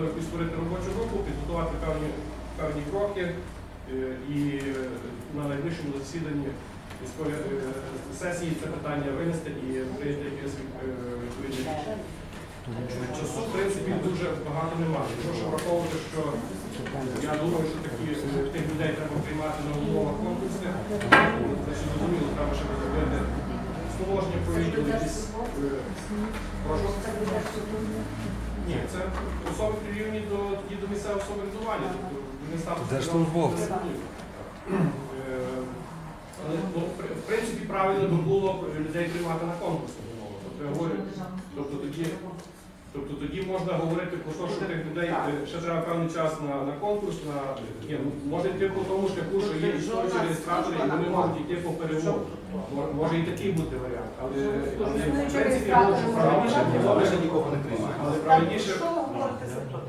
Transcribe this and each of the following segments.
Якусь створити робочу групу, підготувати певні, певні кроки е, і е, на найближчому засіданні міської е, сесії це питання винести і прийняти якесь відповідне рішення. Часу, в принципі, дуже багато немає. Прошу враховувати, що я думаю, що такі тих людей треба приймати на умовах конкурсу. Значить, зрозуміло, треба ще розробити положення про якісь. Прошу. Ні, це особи прирівні до, тоді до місцевого самоврядування, тобто статус Держслужбовці. Е, Але ну, в- в принципі правильно би було людей приймати на конкурс. Тобто, я говорю, тобто тоді, тобто тоді можна говорити про те, що тих людей е, ще треба певний час на, на конкурс, на ні, ну, може йти по тому шляху, що є існуючі реєстратори, і вони можуть йти по перемогу. Може і такий бути варіант, але, в принципі я говорю, що правильніше нікого не приймає. але правильніше.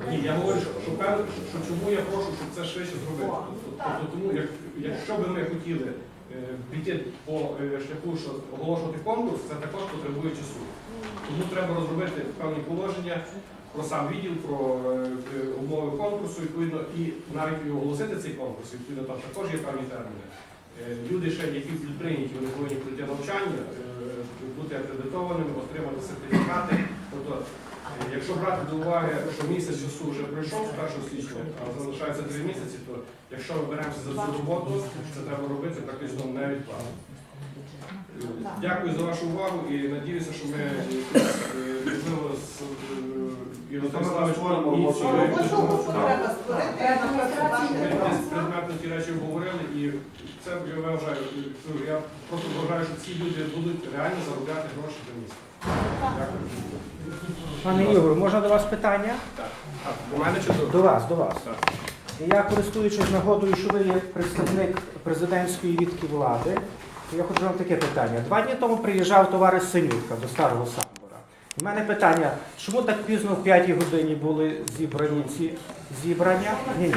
Ні, я говорю, що, що, певно, що, що чому я прошу, щоб це швидше зробити. Тобто, тому, як, якщо би ми хотіли е, піти по е, шляху, що оголошувати конкурс, це також потребує часу. Тому треба розробити певні положення про сам відділ, про е, умови конкурсу, відповідно, і навіть оголосити цей конкурс, відповідно, там також є певні терміни. Е, Люди ще, які будуть прийняті, вони повинні пройти навчання, е, бути акредитованими, отримати сертифікати. Тобто, якщо брати до уваги, що місяць часу вже пройшов з 1 січня, а залишається 3 місяці, то якщо ми беремося за цю роботу, це треба робити практично невідкладно. Е, Дякую за вашу увагу і надіюся, що ми е, можливо з е, Так. предметно ті речі обговорили, і це я вважаю. ну, Я просто вважаю, що ці люди будуть реально заробляти гроші для міста. Дякую. Пане Ігор, можна до вас питання? А, до мене чи до До вас, до вас. Я користуючись нагодою, що ви є представник президентської відки влади, я хочу вам таке питання. Два дні тому приїжджав товариш Синютка до Старого Самбора. У мене питання, чому так пізно в 5 годині були зібрані ці зібрання? Ні, ні.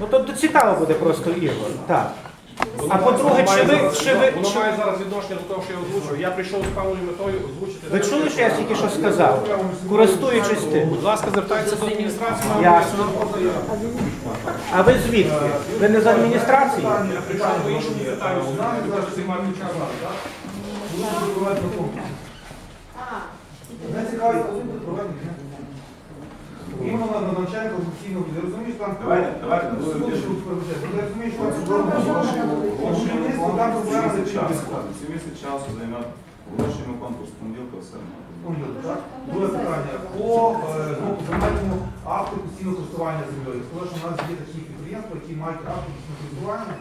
Ну то цікаво буде просто Ігор. Так. А по-друге, чи ви, чи ви, воно чи- має зараз відношення до того, що я озвучую. Я прийшов з певною метою озвучити. ви чули, що я тільки що сказав? Користуючись тим. Будь ласка, звертайтеся до адміністрації. Ясно. А ви звідки? Ви не з адміністрації? Я прийшов іншому питанню. Ви можете займати час. Мене цікавить позиція проведення. Іменно на офіційного буде. Розумієш, там Давайте, давайте, давайте. що Я розумію, що там Будівництво, там проблема з час, це місяць часу займати. Оголошуємо конкурс понеділка, все. так? Друге питання. По е, ну, земельному акту постійного користування землею. Сказали, що в нас є такі підприємства, які мають акт постійного користування.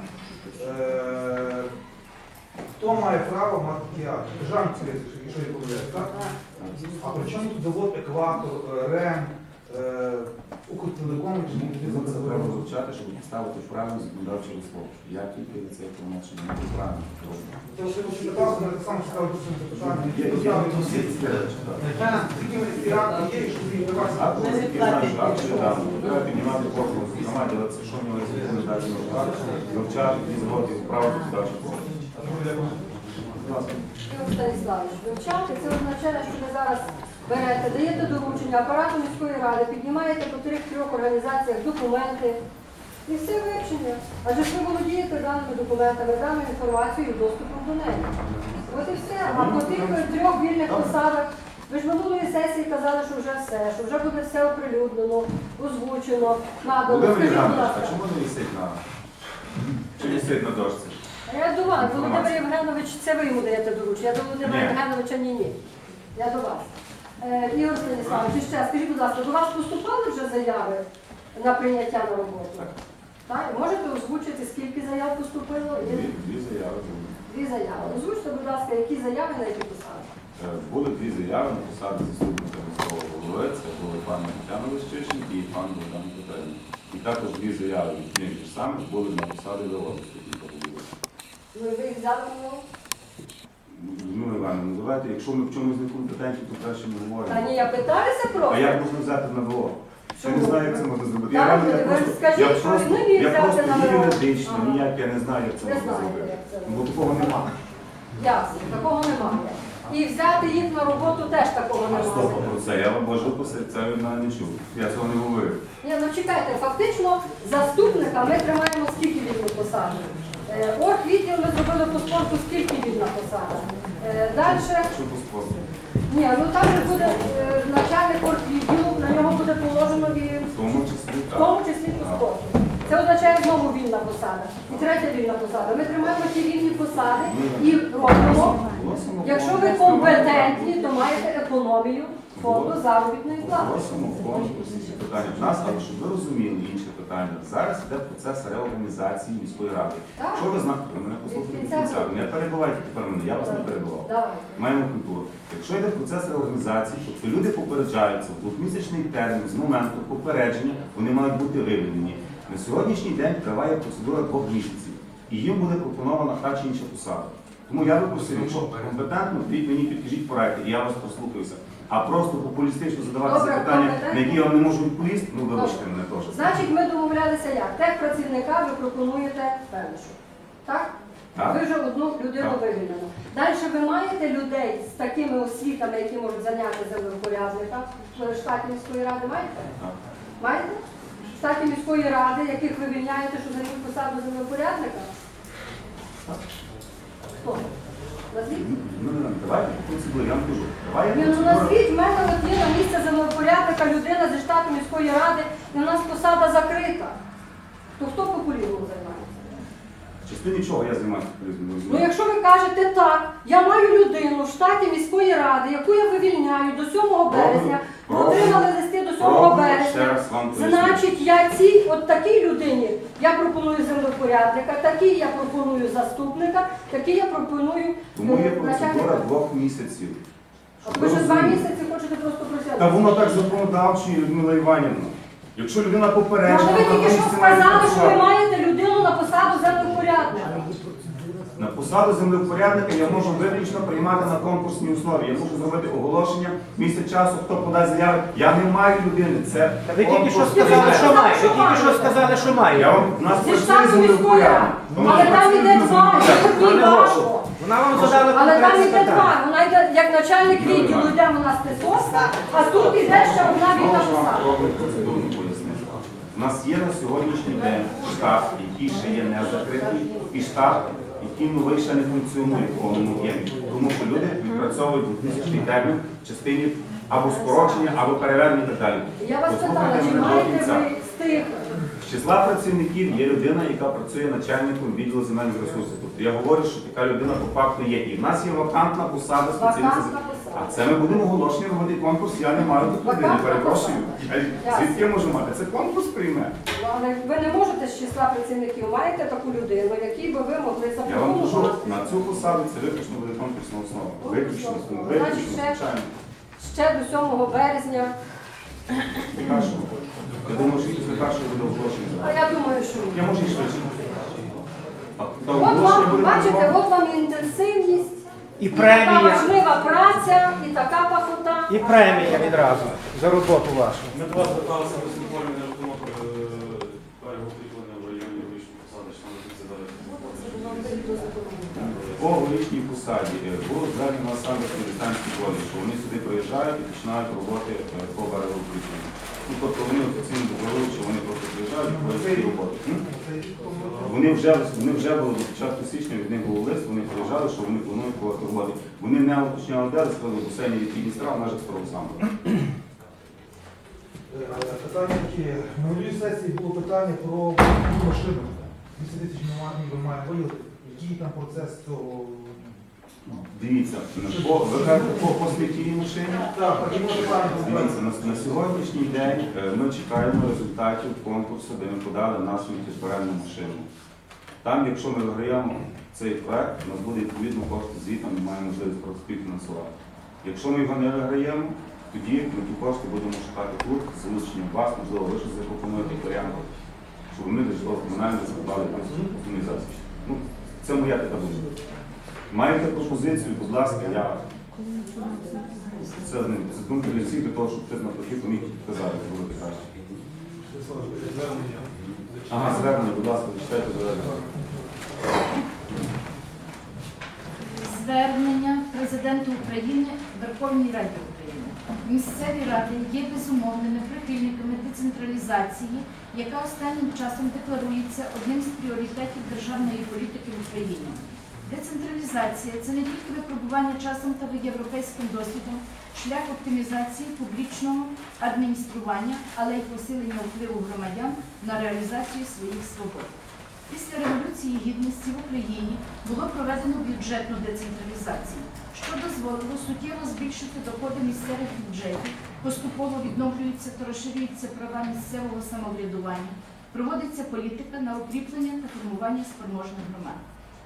Е, Хто має право мати такі акти? Державні цілі, якщо я помиляюсь, так? А при чому тут завод екватор, е, РЕМ, Укртелеком, чи Тому не це треба вивчати, щоб поставити в правильну законодавчу вислову. Я тільки це інформацію не можу правильно. Це все що питався, мене так само цікаво це питання. Є Які є акти? позиції, речі, так. Які ці акти є, і що їх А давати? коли такі знаєш, а що там, треба піднімати кожного з громаді, але це що в нього є закони далі вивчати і згоди право законодавчу вислову. Ігор Станіславович, вивчати це означає, що ви зараз берете, даєте доручення апарату міської ради, піднімаєте по трьох-трьох організаціях документи і все вивчення. Адже ж ви володієте даними документами, даною інформацією, доступом до неї. От і все. А по тих трьох вільних посадах, ви ж минулої сесії казали, що вже все, що вже буде все оприлюднено, озвучено, надано. Скажіть, будь ласка. а чому не висить на чи висить на дошці? А Я до вас, Володимир Євгенович, це ви йому даєте доручення. Я до Володимира Євгеновича ні, ні. Я до вас. Е, Ігор Станіславович, ще скажіть, будь ласка, до вас поступали вже заяви на прийняття на роботу? Так? Можете озвучити, скільки заяв поступило? Дві, дві заяви були. Дві заяви. Озвучте, будь ласка, які заяви на які посади? Е, Були дві заяви на посади заступника міського голови. Це були пан Тетяна Лещишник і пан Богдан Петренко. І також дві заяви від них ж самих були на посади голови. Ну і ви їх взяли на? Ну, Івановна, ну давайте, якщо ми в чомусь не компетентні, то краще не Та говоримо. ні, я питаюся А як можна взяти на ВО? Я не знаю, як це можна зробити. Я, реально- я просто, скажіть, я просто, ви я просто на ВО. юридично, Ага. ніяк я не знаю, як це Не можна знаєте, зробити. Бо такого немає. Ясно, такого немає. І взяти їх на роботу теж такого А стоп, немає. про це я вам можу писати, це ви мене не чув. Я цього не говорю. почекайте, фактично заступника ми тримаємо скільки вільну посаду. Е, Оргвідділ ми зробили по спорту, скільки вільна посада. Далі, ні, ну там же буде е, начальник оргвідділу, на нього буде положено і В тому числі в тому числі по спорту. Це означає знову вільна посада. І третя вільна посада. Ми тримаємо ті вільні посади і робимо. Якщо ви компетентні, то маєте економію фонду заробітної плати. Голосимо конкурсі ці питання. В нас, але щоб ви розуміли інше питання, зараз йде процес реорганізації міської ради. Так. Що ви знаєте, мене послухайте до кінця. Не перебувайте тепер мене, я вас не перебував. Давай. Маємо культуру. Якщо йде процес реорганізації, тобто люди попереджаються в двохмісячний термін з моменту попередження, вони мають бути виведені. На сьогоднішній день триває процедура двох місяців, і їм буде пропонована та чи інша посада. Тому я би просив, якщо компетентно, тоді мені підкажіть порадьте, і я вас прослухаюся. А просто популістично задавати Добре, запитання, на які я вам не можу відповісти, ну вибачте мене теж. Значить, ми домовлялися як? Техпрацівника ви пропонуєте Певнишу. Так? Так. Ви вже одну людину Так. вивільнено. Далі ви маєте людей з такими освітами, які можуть зайняти землепорядника в штаті міської ради? Маєте? Так. Маєте? В штаті міської ради, яких ви вільняєте, що займуть посаду землепорядника? Хто? Назвіть? Ну, ну, давайте по процедурі, я вам кажу. Давай Ні, ну процедура. назвіть, в мене от є на місце землепорядника людина зі штату міської ради, і у нас посада закрита. То хто популізмом займається? Частині чого я займаюся популізмом? Ну якщо ви кажете так, я маю людину в штаті міської ради, яку я вивільняю до 7 березня, ми Пробую. отримали листи до 7 Пробую ще березня. раз вам пояснити. Значить, я цій, от такій людині, я пропоную землепорядника, такій я пропоную заступника, такий я пропоную Тому є е, процедура начальника. двох місяців. Щоб ви вже два розуміли. місяці хочете просто просяти. Та воно так законодавчо, Людмила Іванівна. Якщо людина Ну, попереджена, але ви тільки що сказали, що ви маєте людину на посаду землепорядника. На посаду землевпорядника я можу виключно приймати на конкурсній основі. Я можу зробити оголошення місяць часу, хто подасть заяви. Я не маю людини. Це Та ви тільки що конкурс. сказали, що має. Ви тільки що сказали, що Я має. вам у нас Зі працює штату міської землевпорядник. Але там іде два, це Пане важко. Вона вам задала Але там конкретне іде питання. два. Вона йде як начальник відділу, йде вона спецоска, а тут іде ще одна вільна посада. пояснити. У нас є на сьогоднішній день штаб, який ще є не закритий, і штаб, який новий ще не функціонує в повному об'ємі. Тому що люди відпрацьовують двохмісячний термін в частині або скорочення, або перевернення і так далі. Я вас питала, чи маєте ви з тих З числа працівників є людина, яка працює начальником відділу земельних ресурсів. Тобто я говорю, що така людина по факту є. І в нас є вакантна посада спеціаліста. А це ми будемо оголошені робити конкурс. Я не маю тут людини, перепрошую. А Звідки я можу мати? Це конкурс прийме. Але ви не можете з числа працівників, маєте таку людину, якій би ви могли Я вам кажу, на цю посаду це виключно буде конкурсна основа. Виключно, виключно, Значить, ще- звичайно. ще до 7 березня. Першого. Я думаю, що після першого буде оголошення. А я думаю, що ні. Я можу і швидше. А та От оголошення вам, буде бачите, от вам інтенсивність, І така премія. важлива праця, і така пахота. І премія відразу за роботу вашу. Ми до вас зверталися в Сімфорі на рахунок е, в районі вищої посади, що ми це зараз. По горішній посаді е, було звернено на саме Християнський коледж, що вони сюди приїжджають і починають роботи е, по берегоукріпленню. Ну, тобто вони офіційно договорили, що вони просто приїжджають і проводять роботи. М? Вони вже, вони вже були до початку січня, від них був лист, вони приїжджали, що вони планують проводити роботи. Вони не уточняли, де сказали, басейні відхідні страв, межах старого самбу. Е, Питання такі. На минулій сесії було питання про машину. 200 тисяч ми маємо виділити. Який там процес цього? Дивіться, по, ви кажете по послідній машині. Так, так, і може питання Дивіться, на, на сьогоднішній день е, ми чекаємо результатів конкурсу, де ми подали нашу відповідальну машину. Там, якщо ми виграємо цей проект, у нас буде відповідно кошти звітом, ми маємо можливість просто співфінансувати. Якщо ми його не виграємо, тоді ми ті кошти будемо шукати тут, з залученням вас, можливо, ви щось запропонуєте варіант, щоб ми до житлово комунального закладали якусь. Ну, це моя така думка. Маєте пропозицію, будь ласка, я це, це думка для всіх, для того, щоб хтось навпаки поміг казати, було краще. Ага, звернення, будь ласка, зачитайте звернення. Звернення президенту України Верховній Раді України. Місцеві ради є безумовними прихильниками децентралізації, яка останнім часом декларується одним з пріоритетів державної політики в Україні. Децентралізація це не тільки випробування часом та європейським досвідом, шлях оптимізації публічного адміністрування, але й посилення впливу громадян на реалізацію своїх свобод. Після Революції Гідності в Україні було проведено бюджетну децентралізацію, що дозволило суттєво збільшити доходи місцевих бюджетів, поступово відновлюються та розширюються права місцевого самоврядування, проводиться політика на укріплення та формування спроможних громад.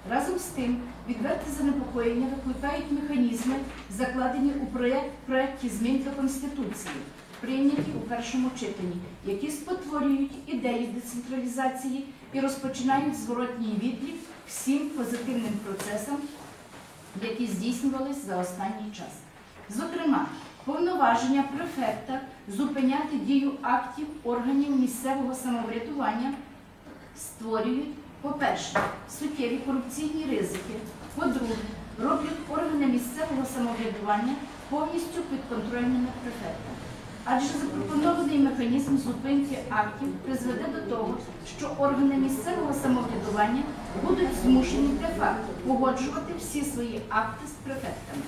Разом з тим, відверте занепокоєння викликають механізми, закладені у проєкт, проєкті змін до Конституції, прийняті у першому читанні, які спотворюють ідеї децентралізації і розпочинають зворотній відлік всім позитивним процесам, які здійснювались за останній час. Зокрема, повноваження префекта зупиняти дію актів органів місцевого самоврядування створюють, по-перше, суттєві корупційні ризики, по-друге, роблять органи місцевого самоврядування повністю підконтрольними префектам. Адже запропонований механізм зупинки актів призведе до того, що органи місцевого самоврядування будуть змушені де-факто погоджувати всі свої акти з префектами.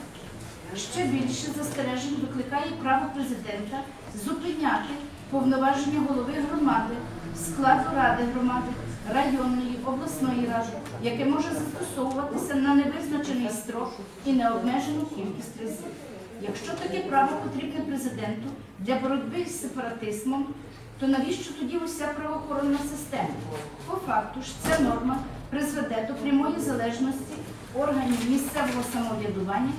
Ще більше застережень викликає право президента зупиняти повноваження голови громади, складу ради громади, районної, обласної ради, яке може застосовуватися на невизначений строк і необмежену кількість разів. Якщо таке право потрібне президенту для боротьби з сепаратизмом, то навіщо тоді уся правоохоронна система? По факту ж ця норма призведе до прямої залежності органів місцевого самоврядування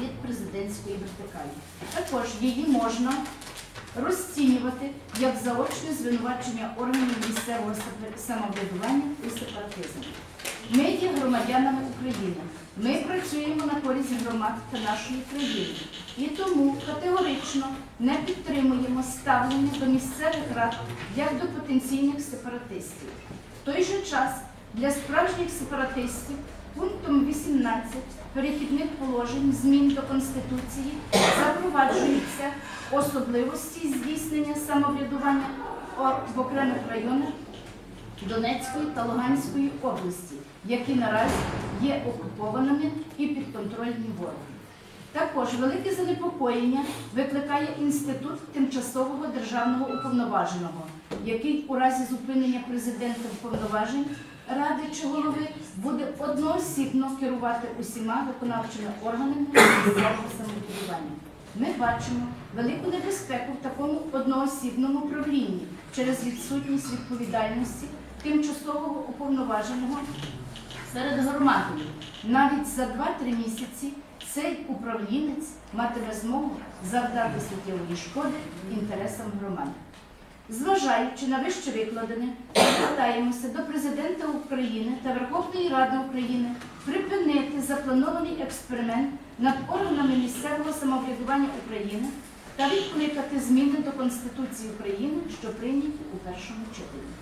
від президентської вертикалі. Також її можна розцінювати як заочне звинувачення органів місцевого самоврядування у сепаратизмі. Ми є громадянами України. Ми працюємо на користь громад та нашої країни. І тому категорично не підтримуємо ставлення до місцевих рад як до потенційних сепаратистів. В той же час для справжніх сепаратистів пунктом 18 перехідних положень змін до Конституції запроваджуються особливості здійснення самоврядування в окремих районах Донецької та Луганської області, які наразі є окупованими і підконтрольні ворогом. Також велике занепокоєння викликає інститут тимчасового державного уповноваженого, який у разі зупинення президента повноважень ради чи голови буде одноосібно керувати усіма виконавчими органами місцевого самоврядування. Ми бачимо велику небезпеку в такому одноосібному правлінні через відсутність відповідальності тимчасового уповноваженого серед громади. Навіть за 2-3 місяці цей управлінець матиме змогу завдати суттєвої шкоди інтересам громади. Зважаючи на вище викладене, звертаємося до президента України та Верховної Ради України припинити запланований експеримент над органами місцевого самоврядування України та відкликати зміни до Конституції України, що прийняті у першому читанні.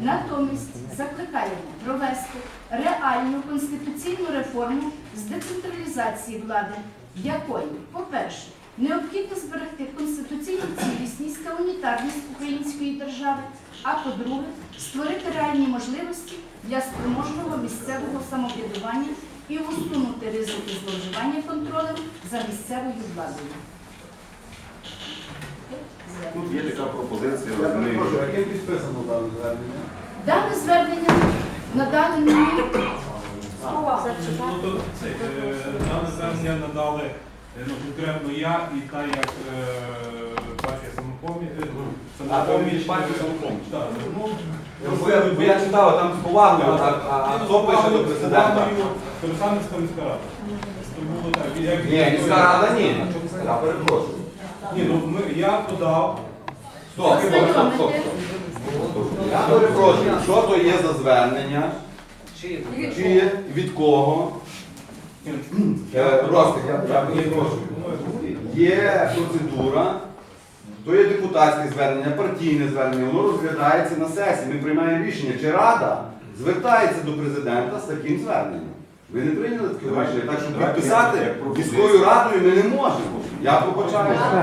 Натомість закликаємо провести реальну конституційну реформу з децентралізації влади, якою, по-перше, необхідно зберегти конституційну цілісність та унітарність української держави, а по-друге, створити реальні можливості для спроможного місцевого самоврядування і усунути ризики зловживання контролем за місцевою владою. Тут є така пропозиція, Я розумію. перепрошую, а ким підписано дане звернення? Дане звернення надали мені е, дане звернення надали ну, конкретно я і та як е, партія самопоміч. е, ну, А, то «Самопоміч», від е, «Самопоміч». Так, ну, Бо я, бо я читав, там з повагою, а, а ну, хто пише до президента? Пересамівська міська рада. То було так. як- Ні, міська рада ні. Я перепрошую. Ні, ну ми, я подав. Стоп, стоп, стоп, стоп. стоп. Я перепрошую, що то є за звернення? Чи від кого? Ростик, я, я перепрошую. Є процедура, то є депутатське звернення, партійне звернення, воно розглядається на сесії. Ми приймаємо рішення, чи рада звертається до президента з таким зверненням. Ви не прийняли таке рішення, так що підписати міською радою ми не можемо. Я.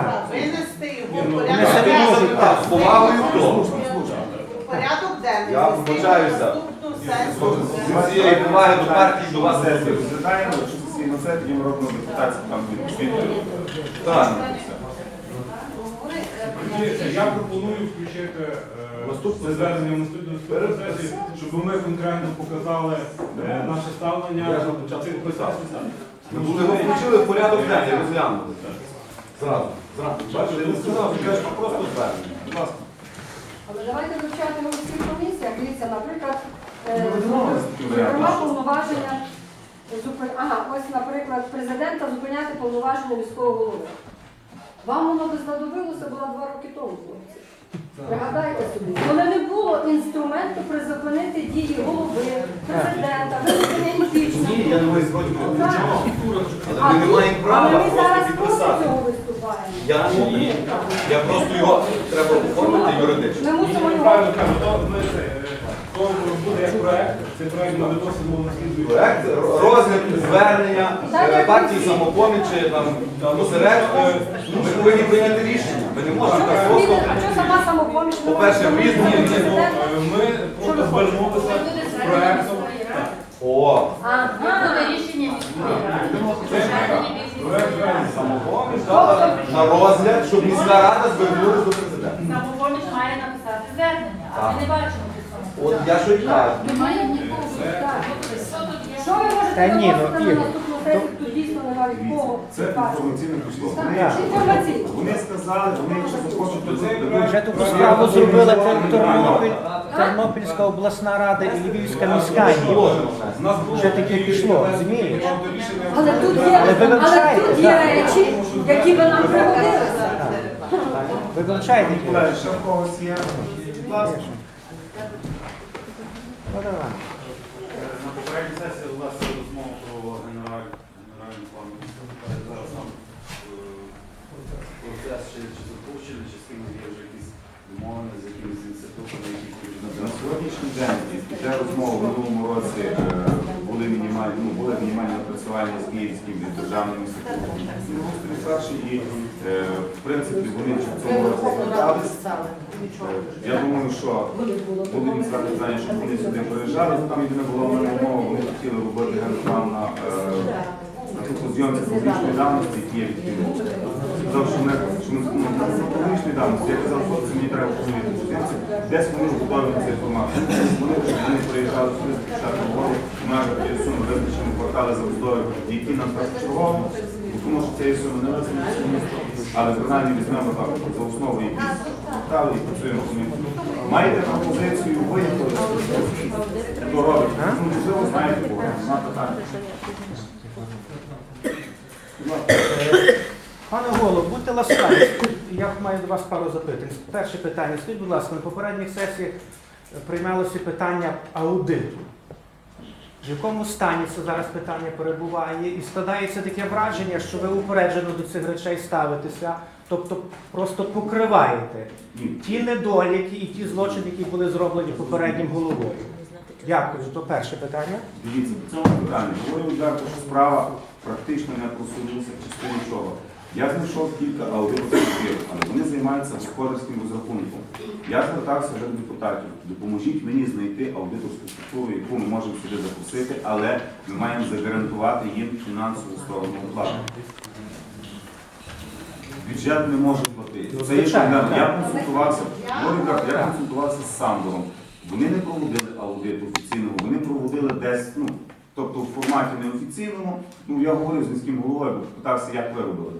Так. Винести його ну, порядок денний. з повагою хто? Порядок денний. Я сесію. З цієї поваги до партії до вас сесію. Розглядаємо, якщо сесійно це, тоді ми робимо депутатську там відповідно. Так. Я пропоную включити е, Наступне звернення в наступну сесію, щоб ми конкретно показали е, наше ставлення. Я ж на початку писав. Ми були його включили в порядок денний, розглянули. Зразу. Зразу. Бачите, я не сказав, що кажеш, просто звернення. Будь ласка. Але давайте вивчати на всіх комісіях. Дивіться, наприклад, Ну, зокрема повноваження зупин... Ага, ось, наприклад, президента зупиняти повноваження міського голови. Вам воно би знадобилося було два роки тому, хлопці. Пригадайте собі, коли не було інструменту призупинити дії голови, президента, винесення імпічменту. Ні, я не маю нічого. Але ми не маємо але права просто зараз проти підписати. цього виступаємо. Я ні. Я просто його треба оформити юридично. Ми мусимо його Правильно кажу, то ми це, е, буде проект, цей проект ми виносимо на слідуючий. Проект розгляд звернення е, партії самопомічі там посередку. Ми повинні прийняти рішення. Ми не можемо так просто. а що сама самопоміч не По-перше, може в рівні, Ну, е, Ми просто звернулися з проектом. О, Ага. рішення міської ради. Проект звернення. самопоміч дала на розгляд, щоб міська рада звернулася до президента. Самопоміч має написати звернення, а ми не бачимо От я що й кажу. Немає нікого. Так. Що ви можете Та ні, ну, виносити на Ігор, наступну сесію, тут дійсно немає кого. Це інформаційне пішло. Вони, інформаційно. Вони сказали, вони якщо захочуть, дадуть. Вже таку справу зробила Тер- Тернопіль, Тернопільська обласна рада і Львівська міська Вже таке пішло, розумієш? Але тут є, Але ви але вивчаєте, тут є так. речі, які би нам пригодилися. Ви вивчаєте ті? Ще в когось є. Будь ласка. Ну. На попередній сесії у вас розмова про генераль- генеральний план. Зараз там е, процес чи запущений, чи з ким є вже якісь домовлені, з якимись інститутами, які хочуть На сьогоднішній день після розмови в минулому році е, були мінімальні, ну, були мінімальні напрацювання з Київським і державним інститутом. І е, в принципі вони в цьому році Я думаю, що буде їм сказати питання, щоб вони сюди приїжджали, там єдина була в мене умова, вони хотіли робити генплан на, е, зйомці публічної давності, які є відповідні. Сказав, що ми, що ми публічної давності, я казав, що це мені треба розуміти, що десь, вони готові на цей формат. Вони, вони приїжджали сюди з початку року, цієї суми визначені квартали забудови, які нам так чергово, тому що цієї суми не визначені, але принаймні візьмемо так, за основу якісь квартали і працюємо по. Маєте пропозицію, хто робить, ну, можливо, знаєте, бо нема питання. Пане голово, будьте ласкаві. Я маю до вас пару запитань. Перше питання. Скажіть, будь ласка, на попередніх сесіях приймалося питання аудиту. В якому стані це зараз питання перебуває? І складається таке враження, що ви упереджено до цих речей ставитеся, тобто просто покриваєте ті недоліки і ті злочини, які були зроблені попереднім головою. Дякую. То перше питання. Дивіться, по цьому питанню. Говорю відверто, що справа практично не просунулася в частині чого. Я знайшов кілька аудиторських фірм, але вони займаються господарським розрахунком. Я звертався вже до депутатів. Допоможіть мені знайти аудиторську структуру, яку ми можемо сюди запросити, але ми маємо загарантувати їм фінансову сторону оплати. Бюджет не може платити. Це є проблема. Я консультувався, я консультувався з Сандором. Вони не проводили аудит офіційного, вони проводили десь, ну, тобто в форматі неофіційному. Ну, я говорив з міським головою, питався, як ви робили.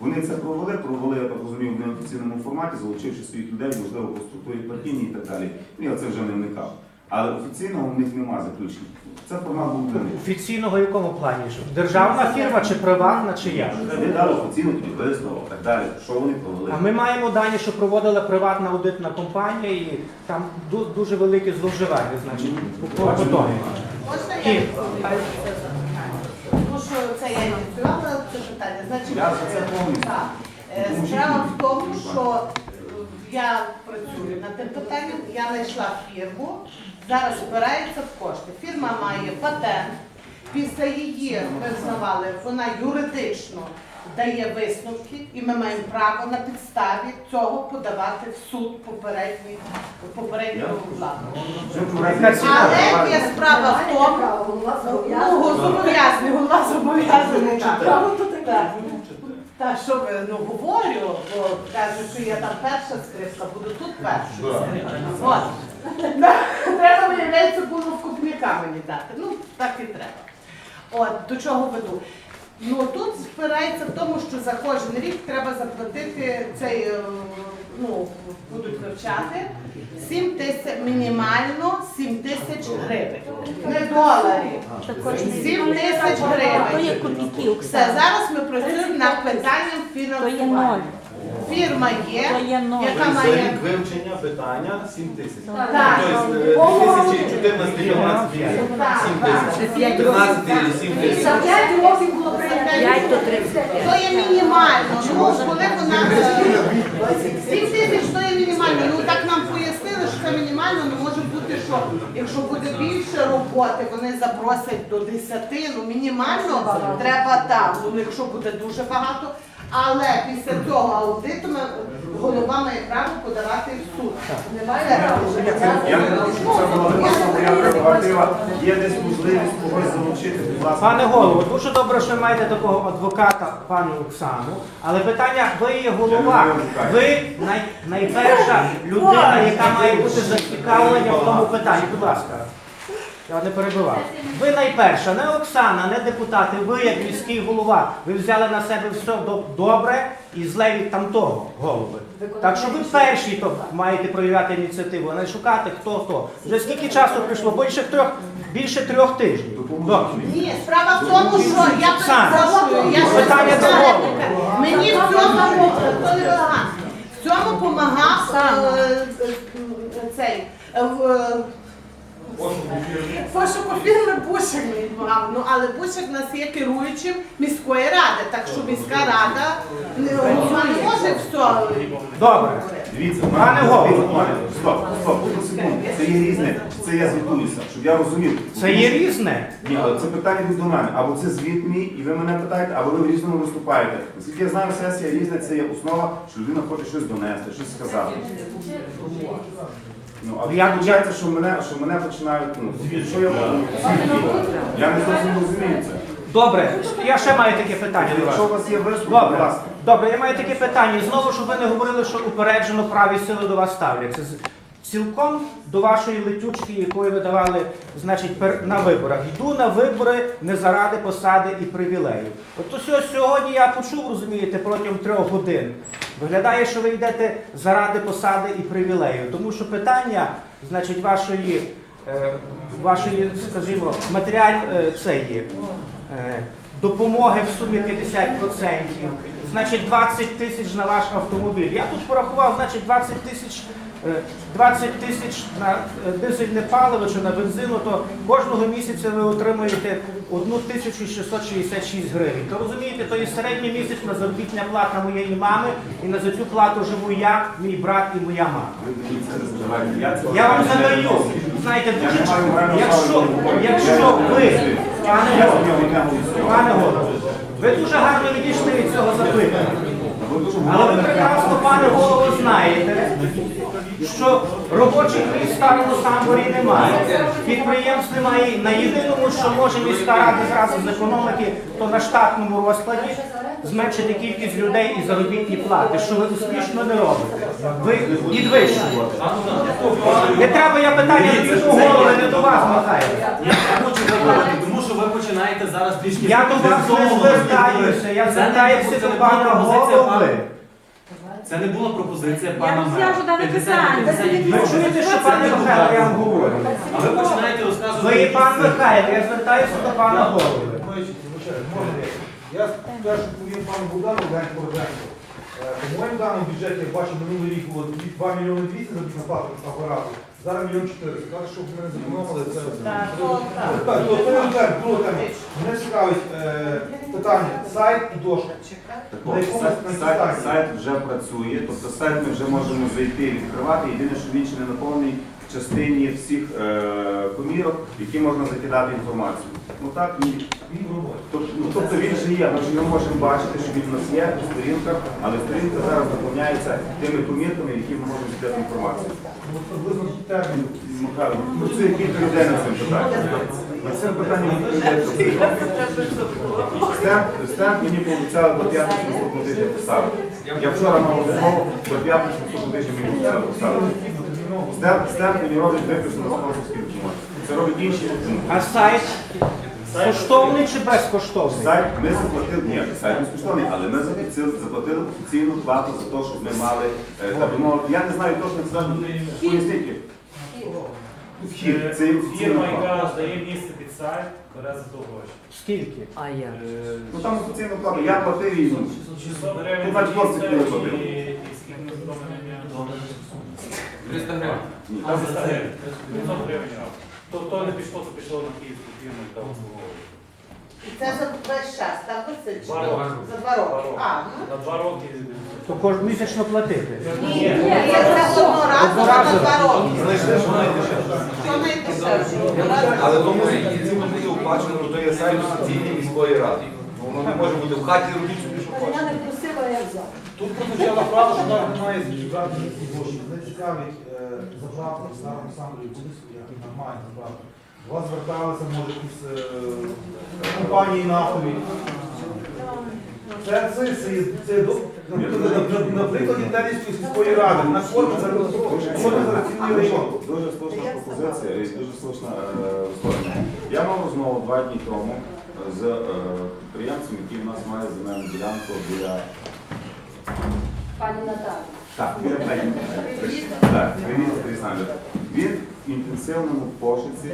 Вони це провели, провели, я так розумію, в неофіційному форматі, залучивши своїх людей, можливо, по структурі партійній і так далі. Ну, я це вже не вникав. Але офіційного в них немає заключення. Це формат був для них. Офіційного в якому плані? Що Державна фірма чи приватна, чи як? Вони дали офіційно тоді висновок, так далі. Що вони провели? А ми маємо дані, що проводила приватна аудитна компанія, і там ду- дуже велике зловживання, значить, по по тому. Можна І- я? Тому що це я ініціювала це питання. Значить, Я за це повністю. так. Е, Справа в тому, що е, я працюю над тим питанням, я знайшла фірму, зараз збирається в кошти. Фірма має патент, після її визнавали, вона юридично дає висновки, і ми маємо право на підставі цього подавати в суд попередній попередню владу. Але є справа в тому, ну, зобов'язаний. голова зобов'язаний. Та що ви ну говорю, бо кажуть, що я там перша скрипка, буду тут першою скрипкою. Треба, виявляється, було в купника мені дати. Ну, так і треба. От, до чого веду. Ну тут спирається в тому, що за кожен рік треба заплатити цей, е, ну, будуть вивчати 7 тисяч, мінімально 7 тисяч гривень. Не доларів. 7 тисяч гривень. Оксана. зараз ми працюємо над питанням фінансування. Фірма є, яка має. вивчення питання 7 тисяч. Так. Тобто 2014 15 Так, 7 тисяч. 13 7 тисяч. За 5 років було прийнято. То є мінімально. Ну, коли вона е, 7 тисяч, то є мінімально. Ну так нам пояснили, що це мінімально, не може бути, що якщо буде більше роботи, вони запросять до 10, ну мінімально треба там, ну якщо буде дуже багато. Але після цього аудиту ми- голова має право подавати в суд. Немає Це. Я не думаю, що це була просто моя прерогатива. Є десь можливість когось залучити, будь ласка. Пане голово, дуже добре, що ви маєте такого адвоката, пану Оксану. Але питання, ви є голова. Ви най, найперша людина, яка має бути зацікавлення в тому питанні. Будь ласка. Я не перебивав. Ви найперша, не Оксана, не депутати, ви як міський голова. Ви взяли на себе все добре і зле від тамтого голови. Так що ви перші то маєте проявляти ініціативу, а не шукати хто хто. Вже скільки часу прийшло? Більше трьох, більше трьох тижнів. Добре. Ні, справа в тому, що я Оксана, я питання до голови. Мені в цьому. В цьому допомагав е, е, цей е, в, е, пошуку фірми Бушик мені допомагав. Ну але Бушик в нас є керуючим міської ради, так що міська рада не, вона не може все. Добре. Дивіться, Пане голово. Стоп, стоп, одну секунду. Це є різне, це я звітуюся, щоб я розумів. Це є різне. Ні, але це питання не до мене. Або це звіт мій, і ви мене питаєте, або ви в різному виступаєте. Оскільки я знаю, сесія різна, це є основа, що людина хоче щось донести, щось сказати. Ну, а Я- я виходить, що мене, що мене починають, ну, що я можу? Я не зовсім розумію це. Добре, я ще маю таке питання до вас. Якщо у вас є виступ, будь Добре, ласка. добре, я маю таке питання. Знову, щоб ви не говорили, що упереджено праві сили до вас ставляться. З- Цілком до вашої летючки, якої ви давали значить, пер- на виборах. Йду на вибори не заради посади і привілеїв. От то сьо- сьогодні я почув, розумієте, протягом трьох годин. Виглядає, що ви йдете заради посади і привілеїв. Тому що питання, значить, вашої, вашої скажімо, матеріаль е, це є. Е, допомоги в сумі 50%, значить 20 тисяч на ваш автомобіль. Я тут порахував, значить 20 тисяч. е, 20 тисяч на е, дизельне паливо чи на бензину, то кожного місяця ви отримуєте 1666 гривень. То розумієте, то є середня місячна заробітня плата моєї мами, і на за цю плату живу я, мій брат і моя мама. Я, вам задаю. Знаєте, дуже морального якщо, якщо ви, пане голово. Пане голово, ви дуже гарно відійшли від цього запитання. Але ви прекрасно, пане голово, знаєте, що робочих місць в старому самборі немає. Підприємств немає. На єдиному, що може міська рада зразу з економіки, то на штатному розкладі зменшити кількість людей і заробітні плати, що ви успішно не робите. Ви підвищувати. Не треба, я питання не до голови, не до вас. Я хочу говорити, тому що ви починаєте зараз трішки Я до вас не звертаюся, я звертаюся до пана пропозиція голови. Це не була пропозиція пана Я мера. вже дане 50 питання. 50 Ви чуєте, що пане Михайло, я вам говорю. А ви починаєте розказувати. Ви пан. Михайло, я звертаюся до пана голови. Я спершу повім пану Богдану Ленко Руденко. По моїм даним бюджеті, я бачу, минулий рік було 2 мільйони 200 заробітна плата апарату. Зараз мільйон чотириста. Каже, щоб ми не зекономили це. Так, то так. Так, так. Мене цікавить е, питання сайт і дошка. Так сайт вже працює, тобто сайт ми вже можемо зайти і відкривати. Єдине, що він ще не наповнений в частині всіх е, комірок, які можна закидати інформацію. Ну так, ні. Тобто, ну, тобто він же є, ми ж не можемо бачити, що він у нас є у сторінках, але сторінка зараз доповняється тими помірками, які ми можемо збирати інформацію. Ну, приблизно термін. Михайло, працює кілька людей над цим питанням. Над цим питанням Стемп, мені пообіцяли до п'ятниці наступного тижня поставити. Я вчора мав розмову, до п'ятниці наступного тижня мені обіцяли поставити. Стемп мені роблять виписку на спонсорській допомоги. Це роблять інші. А сайт коштовний чи безкоштовний? Сайт ми заплатили, ні, сайт безкоштовний, але ми заплатили, заплатили офіційну плату за те, щоб ми мали, е, так би мовити, я не знаю точно це поясніть. Вхід, це є офіційна Фірма, плата. яка здає місце під сайт, бере за то гроші. Скільки? Е, Ну там офіційна плата, я платив і ну, 600 гривень Тут навіть за хлопці місце і і скільки ми зробимо? 300 гривень. Там там 300 500 гривень. раз. То, то не пішло, то пішло на київську фірму, яка обслуговує. І це за весь час, так, Василь? Чи Два роки. За два роки. А, ну. На два роки. То кожмісячно платити. Ні, ні, це одноразово на два роки. Знайшли, що найдешевше. Що найдешевше? Але тому ці буде оплачено, то є сайт офіційної міської ради. Воно не може бути в хаті робіть собі, що Я не просила, я взяла. Тут прозвучала фраза, що навіть немає. Мене цікавить е, забрати в старому самбурі кудись, як нормально забрати. До вас зверталися, може, якісь е, компанії нафтові. Це, це, це, це, на, прикладі Тернівської сільської ради. На формі зараз зараз район. Дуже слушна пропозиція і дуже слушна е. Я мав розмову два дні тому з підприємцем, який у нас має земельну ділянку біля Пані Наталі. Так, Пені. Так, Він в інтенсивному пошуці,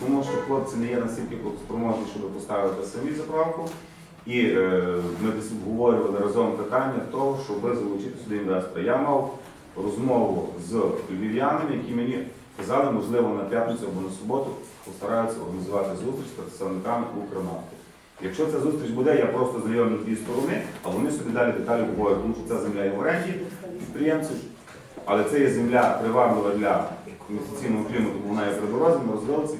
тому що хлопці не є настільки спроможні, щоб поставити самі заправку. І е, ми десь обговорювали разом питання того, щоб залучити сюди інвестора. Я мав розмову з львів'янами, які мені казали, можливо, на п'ятницю або на суботу постараються організувати зустріч з представниками Укрнафти. Якщо ця зустріч буде, я просто знайомлю дві сторони, а вони собі далі деталі говорять, тому що ця земля є в оренді підприємців, але це є земля приваблива для інвестиційного клімату, бо вона є при дорозі, на розвилці.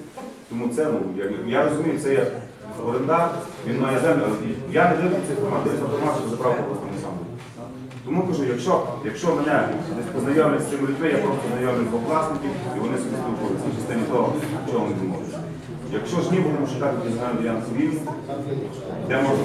Тому це, ну, я, я розумію, це є орендар, він має землю, я не дивлюся інформацію, я інформацію за право просто не сам. Тому кажу, якщо, якщо мене десь познайомлять з цими людьми, я просто знайомлю двох власників, і вони собі спілкуються в частині того, чого вони думають. Якщо ж ні, будемо шукати ділянку вільну, де можна